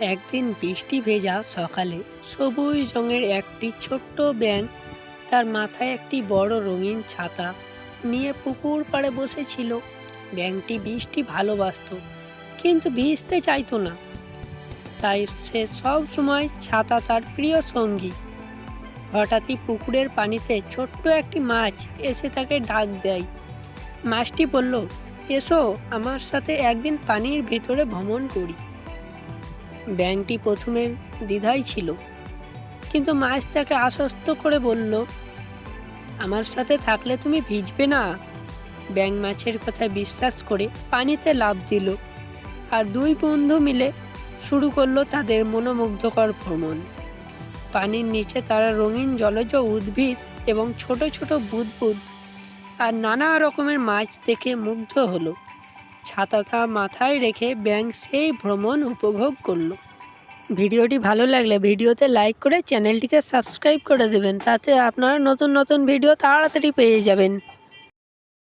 একদিন বৃষ্টি ভেজা সকালে সবুজ রঙের একটি ছোট্ট ব্যাঙ, তার মাথায় একটি বড় রঙিন ছাতা নিয়ে পুকুর পাড়ে বসেছিল। ব্যাঙটি বৃষ্টি ভালোবাসত, কিন্তু ভিজতে চাইতো না। তাই সে সব সময় ছাতা তার প্রিয় সঙ্গী। হঠাৎই পুকুরের পানিতে ছোট্ট একটি মাছ এসে তাকে ডাক দেয়। মাছটি বলল, এসো, আমার সাথে একদিন পানির ভেতরে ভ্রমণ করি। ব্যাংকটি প্রথমে দ্বিধায় ছিল। কিন্তু মাছ তাকে আশ্বস্ত করে বলল, আমার সাথে থাকলে তুমি ভিজবে না। ব্যাং মাছের কথায় বিশ্বাস করে পানিতে লাফ দিল আর দুই বন্ধু মিলে শুরু করল তাদের মনোমুগ্ধকর ভ্রমণ। পানির নিচে তারা রঙিন জলজ উদ্ভিদ এবং ছোট ছোট বুদবুদ আর নানা রকমের মাছ দেখে মুগ্ধ হলো। ছাতাটা মাথায় রেখে ব্যাংক সেই ভ্রমণ উপভোগ করল। ভিডিওটি ভালো লাগলে ভিডিওতে লাইক করে চ্যানেলটিকে সাবস্ক্রাইব করে দেবেন, তাতে আপনারা নতুন নতুন ভিডিও তাড়াতাড়ি পেয়ে যাবেন।